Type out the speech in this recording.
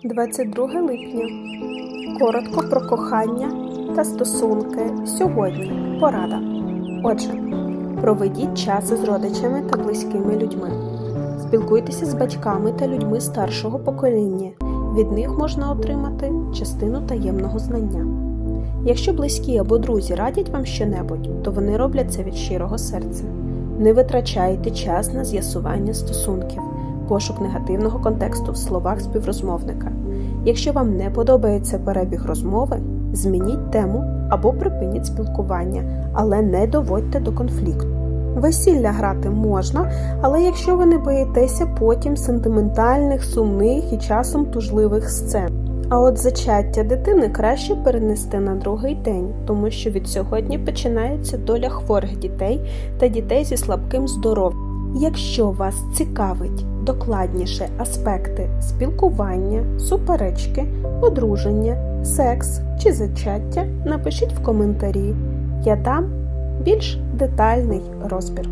22 липня. Коротко про кохання та стосунки сьогодні. Порада. Отже, проведіть час із родичами та близькими людьми. Спілкуйтеся з батьками та людьми старшого покоління. Від них можна отримати частину таємного знання. Якщо близькі або друзі радять вам щонебудь, то вони роблять це від щирого серця. Не витрачайте час на з'ясування стосунків, пошук негативного контексту в словах співрозмовника. Якщо вам не подобається перебіг розмови, змініть тему або припиніть спілкування, але не доводьте до конфлікту. Весілля грати можна, але якщо ви не боїтеся потім сентиментальних, сумних і часом тужливих сцен. А от зачаття дитини краще перенести на другий день, тому що від сьогодні починається доля хворих дітей та дітей зі слабким здоров'ям. Якщо вас цікавить докладніше аспекти спілкування, суперечки, одруження, секс чи зачаття, напишіть в коментарі. Я дам більш детальний розбір.